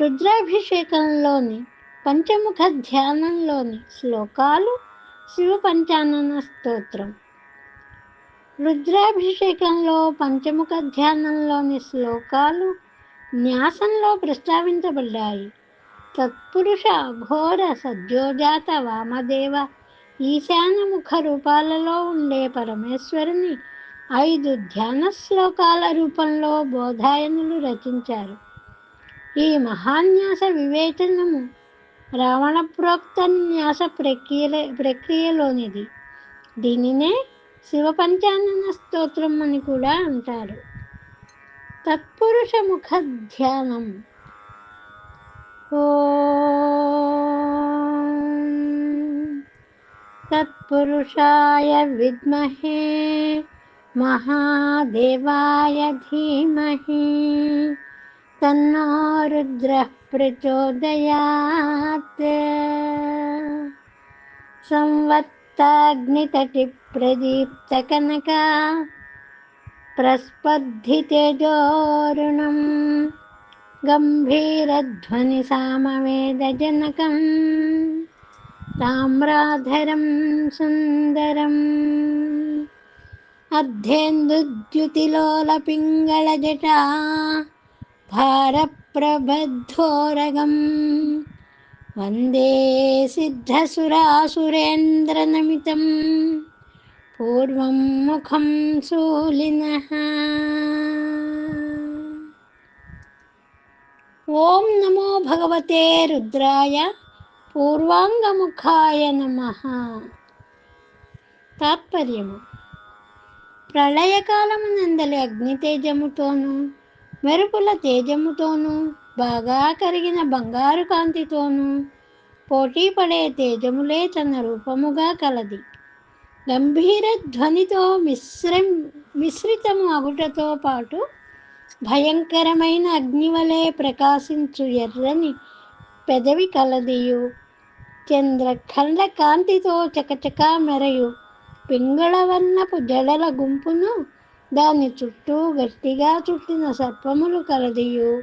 రుద్రాభిషేకంలోని పంచముఖ ధ్యానంలోని శ్లోకాలు శివ పంచానన స్తోత్రం. రుద్రాభిషేకంలో పంచముఖ ధ్యానంలోని శ్లోకాలు న్యాసంలో ప్రస్తావించబడ్డాయి. తత్పురుష అఘోర సద్యోజాత వామదేవ ఈశానముఖ రూపాలలో ఉండే పరమేశ్వరుని ఐదు ధ్యాన శ్లోకాల రూపంలో బోధాయనులు రచించారు. ఈ మహాన్యాస వివేచనము రావణ ప్రోక్త న్యాస ప్రక్రియ ప్రక్రియలోనిది. దీనినే శివ పంచానన స్తోత్రం అని కూడా అంటారు. తత్పురుష ముఖ ధ్యానం తత్పురుషాయ విద్మహే మహాదేవాయ ధీమహి. తన్నో రుద్రః ప్రచోదయాత్. సంవత్తాగ్నితటి ప్రదీప్తకనక ప్రస్పద్ధితేజోరుణం గంభీరధ్వని సామవేదజనకం తామ్రాధరం సుందరం అర్ధేందుద్యుతిలోలపింగళజటా భారప్రబద్ధోరగం వందే సిద్ధసురాసురేంద్రనమితం. పూర్వం ముఖం శూలినః ఓం నమో భగవతే రుద్రాయ పూర్వాంగముఖాయ నమ. తాత్పర్యము. ప్రళయకాలము నందలి అగ్ని తేజముతోనూ మెరుపుల తేజముతోనూ బాగా కరిగిన బంగారు కాంతితోనూ పోటీ పడే తేజములే తన రూపముగా కలది. గంభీర ధ్వనితో మిశ్రం మిశ్రితము అగుటతో పాటు భయంకరమైన అగ్నివలే ప్రకాశించు ఎర్రని పెదవి కలదియు. చంద్రఖండ కాంతితో చకచకా మెరయు. పింగళవర్ణపు జడల గుంపును దాని చుట్టూ గట్టిగా చుట్టిన సర్పములు కలదియు.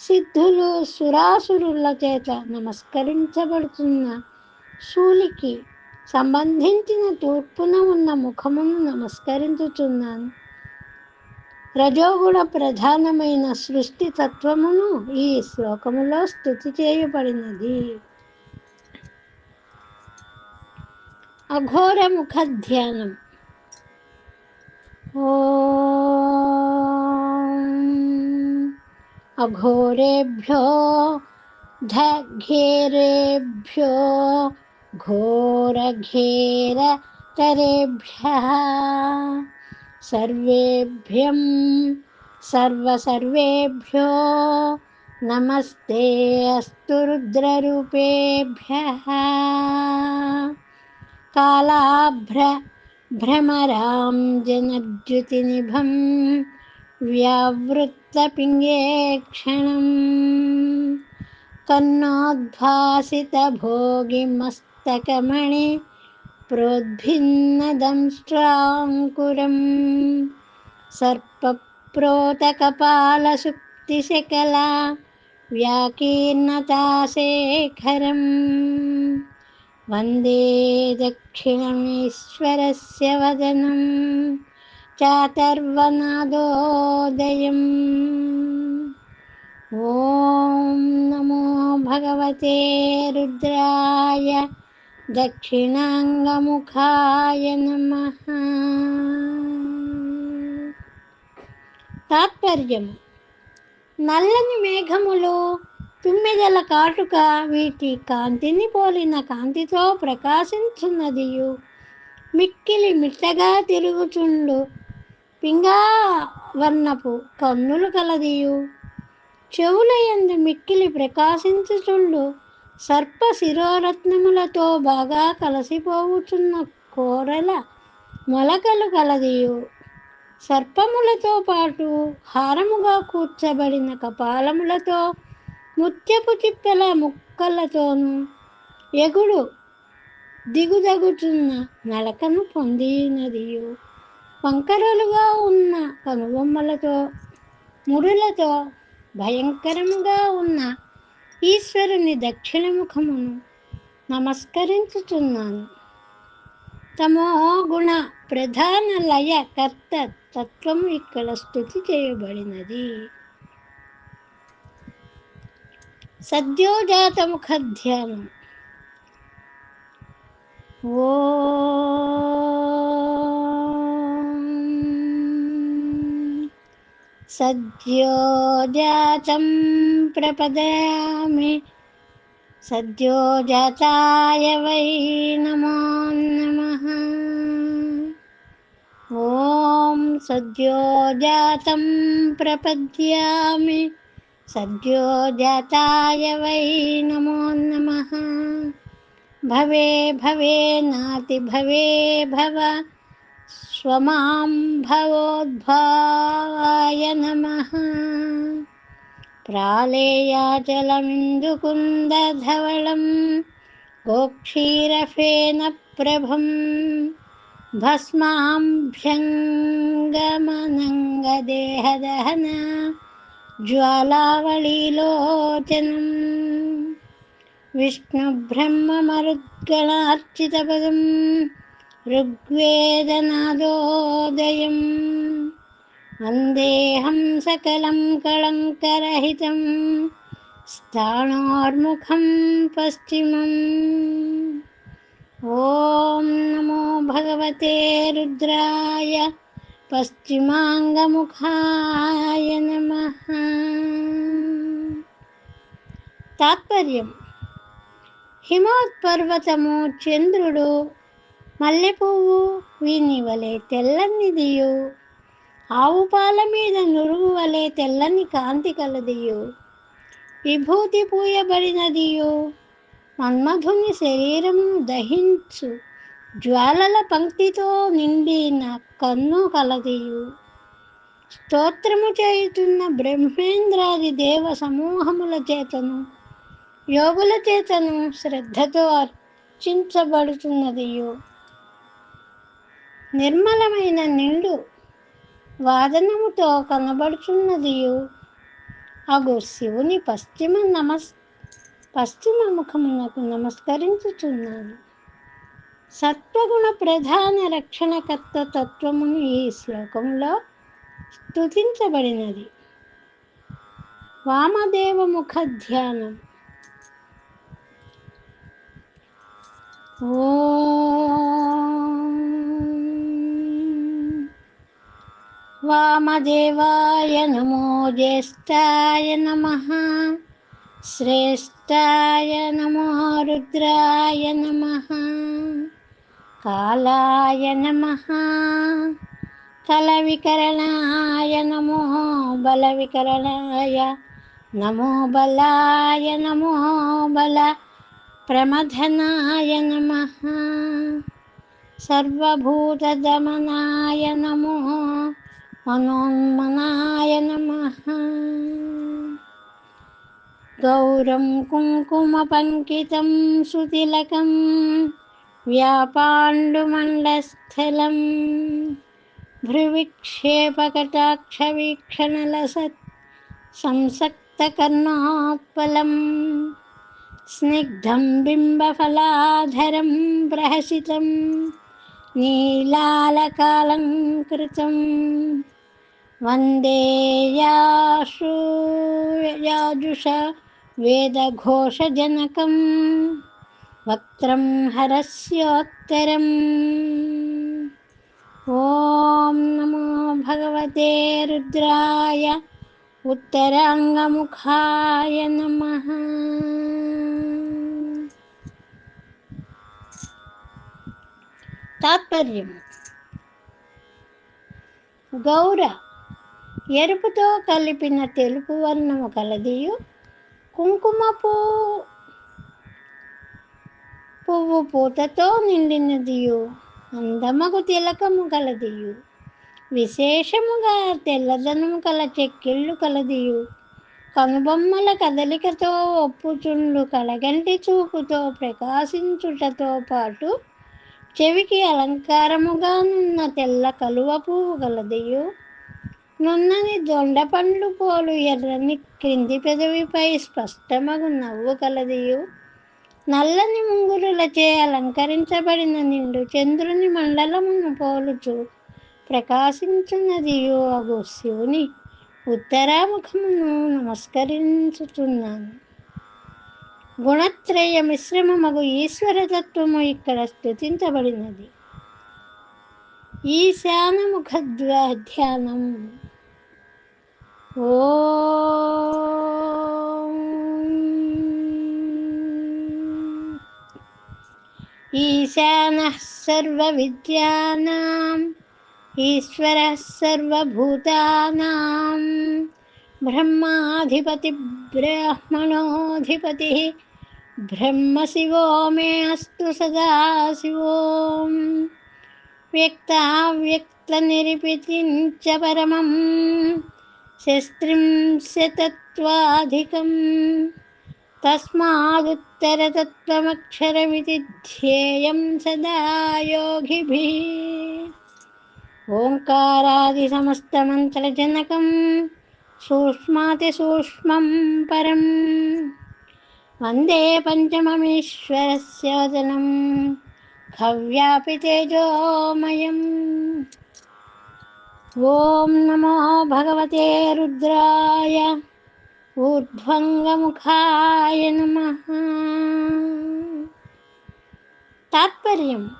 సిద్ధులు సురాసురుల చేత నమస్కరించబడుతున్న శూలికి సంబంధించిన తూర్పున ఉన్న ముఖమును నమస్కరించుచున్నాను. రజోగుణ ప్రధానమైన సృష్టి తత్వమును ఈ శ్లోకములో స్థుతి చేయబడినది. అఘోర ముఖ ధ్యానం अघोरेभ्यो धघेरेभ्यो घोरघेरतरेभ्यः सर्वेभ्यं सर्वसर्वेभ्यो नमस्ते अस्तु रुद्ररूपेभ्यः कालाभ्र भ्रमरां जनद्युतिनिभं व्यावृत्तपिङ्गे क्षणं कन्नोद्भासितभोगिमस्तकमणि प्रोद्भिन्नदंष्ट्राङ्कुरं सर्पप्रोतकपालसुप्तिशकला व्याकीर्णताशेखरम् वन्दे दक्षिणमीश्वरस्य वदनं चातर्वनादोदयम् ॐ नमो भगवते रुद्राय దక్షిణాంగముఖాయ నమ తాత్పర్యము నల్లని మేఘములు తుమ్మిదల కాటుక వీటి కాంతిని పోలిన కాంతితో ప్రకాశించున్నదియు. మిక్కిలి మిట్టగా తిరుగుచుండు పింగా వర్ణపు కన్నులు కలదియు. చెవుల యందు మిక్కిలి ప్రకాశించుచుండు సర్ప శిరోరత్నములతో బాగా కలసిపోవుచున్న కోరల మొలకలు కలదియు. సర్పములతో పాటు హారముగా కూర్చబడిన కపాలములతో ముత్యపు చిప్పెల ముక్కలతోనూ ఎగుడు దిగుదగుచున్న నడకను పొందినదియు. వంకరలుగా ఉన్న కనుబొమ్మలతో ముడులతో భయంకరముగా ఉన్న ఈశ్వరుని దక్షిణముఖమును నమస్కరించుచున్నాను. తమో గుణ ప్రధాన లయకర్త తత్వం ఇక్కడ స్థుతి చేయబడినది. సద్యోజాతముఖ ధ్యానం ఓ సద్యోజాతం ప్రపదయామి సద్యోజాతాయ వై నమో నమః. ఓం సద్యోజాతం ప్రపద్యామి. सद्यो जाताय वै नमो नमः। भवे भवे नाति भवे भव। स्वमां भवोद्भावाय नमः। प्रालेयाचलमिन्दुकुन्दधवलं गोक्षीरफेनप्रभं भस्मां भ्यङ्गमनङ्गदेहदहन ज्वालावलीलोचनं। विष्णुब्रह्ममरुद्गणार्चितपदं ऋग्वेदनादोदयम्। अन्देहं सकलं कलङ्करहितं स्थाणोर्मुखं पश्चिमम्। ॐ नमो भगवते रुद्राय పశ్చిమాంగముఖాయ నమ. తాత్పర్యం. హిమవత్ పర్వతము చంద్రుడు మల్లెపువ్వు వీని వలె తెల్లనిదియు ఆవు పాల మీద నురుగు వలె తెల్లని కాంతి కలదియు. విభూతి పూయబడినదియు మన్మధుని శరీరము దహించు. జ్వాలల పంక్తితో నిండిన కన్ను కలదియు. స్తోత్రము చేయుతున్న బ్రహ్మేంద్రాది దేవ సమూహముల చేతను యోగుల చేతను శ్రద్ధతో అర్చించబడుతున్నదియు నిర్మలమైన నిండు వాదనముతో కనబడుచున్నదియు. అగు శివుని పశ్చిమ నమస్ పశ్చిమ ముఖమునకు నమస్కరించుచున్నాను. సత్వగుణ ప్రధాన రక్షణకర్త తత్వమును ఈ శ్లోకంలో స్తుతించబడినది. వామదేవ ముఖ ధ్యానం ఓ వామదేవాయ నమో జ్యేష్ఠాయ నమ. శ్రేష్టాయ నమో రుద్రాయ నమ. కాలాయ నమ తల వికరణాయ నమో బల వికరణాయ నమో బలాయ నమో బల ప్రమథనాయ నమ సర్వభూతదమనాయ నమో మనోన్మనాయ నమ గౌరం కుంకుమ పంకితం సుతిలకం వ్యాపాండుమండస్థలం. భ్రువిక్షేపకటాక్షవీక్షణలసత్ సంసక్తకర్ణోత్పలం స్నిగ్ధం బింబఫలాధరం ప్రహసితం. నీలాలకాలంకృతం వందే యాషు యాజుష వేదఘోషజనకం. వక్త్రం హరస్యోత్తరం. ఓం నమో భగవతే రుద్రాయ ఉత్తరాంగముఖాయ నమ. తాత్పర్యం. గౌర ఎరుపుతో కలిపిన తెలుపు వర్ణము కలదియు కుంకుమ పువ్వు పూతతో నిండినదియు అందమగు తిలకము కలదియు. విశేషముగా తెల్లదనము కల చెక్కిళ్ళు కలదియు. కనుబొమ్మల కదలికతో ఒప్పుచుండు కలగంటి చూపుతో ప్రకాశించుటతో పాటు చెవికి అలంకారముగా నున్న తెల్ల కలువ పువ్వు కలదియు. నున్నని దొండ పండ్లు పోలు ఎర్రని క్రింది పెదవిపై స్పష్టమగు నవ్వు కలదియు. నల్లని ముంగురులచే అలంకరించబడిన నిండు చంద్రుని మండలమును పోలుచు ప్రకాశించున్నదియు అగు శివుని ఉత్తరాముఖమును నమస్కరించుచున్నాను. గుణత్రయ మిశ్రమమగు ఈశ్వరతత్వము ఇక్కడ స్థుతించబడినది. ఈశానముఖ ధ్యానం ఓ ईशानः सर्वविद्यानाम्, ईश्वरः सर्वभूतानां ब्रह्माधिपतिब्राह्मणोऽधिपतिः, ब्रह्मशिवो मे अस्तु सदा शिवों व्यक्ताव्यक्तनिरिपितिं च परमं शस्त्रिं शतत्वाधिकम्। తస్మాదుత్తరతత్వమక్షరమితి ధ్యేయం సదా యోగిభిः ఓంకారాది సమస్తమంత్రజనకం సూక్ష్మాతిసూక్ష్మం పరం వందే పంచమమీశ్వరస్య వదనం ఖవ్యాపి తేజోమయం ఓం నమో భగవతే రుద్రాయ ఊర్ధ్వంగముఖాయ నమ. తాత్పర్యం.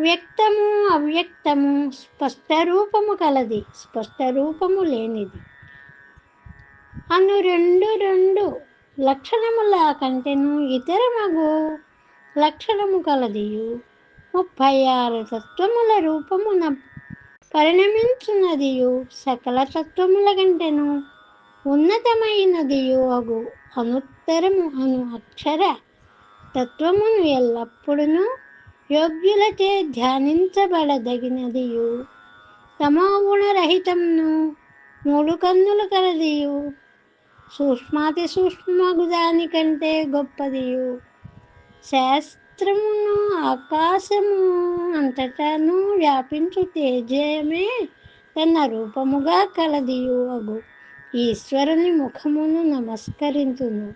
వ్యక్తము అవ్యక్తము స్పష్ట రూపము కలది స్పష్ట రూపము లేనిది. అను రెండు రెండు లక్షణముల కంటెను ఇతరమగు లక్షణము కలదియు. ముప్పై ఆరు తత్వముల రూపమున పరిణమించున్నదియు సకల తత్వముల కంటెను ఉన్నతమైనదియు అగు అనుత్తరము అను అక్షర తత్వమును ఎల్లప్పుడూ యోగ్యులచే ధ్యానించబడదగినదియు. తమోగుణరహితంను మూడు కన్నులు కలదియు. సూక్ష్మాతి సూక్ష్మగు దానికంటే గొప్పదియు. శాస్త్రమును ఆకాశము అంతటాను వ్యాపించు తేజయమే తన రూపముగా కలదియు అగు. ఈశ్వరుని ముఖమును నమస్కరించును.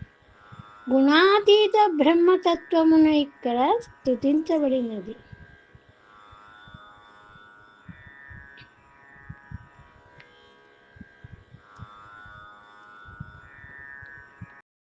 గుణాతీత బ్రహ్మతత్వమును ఇక్కడ స్థుతించబడినది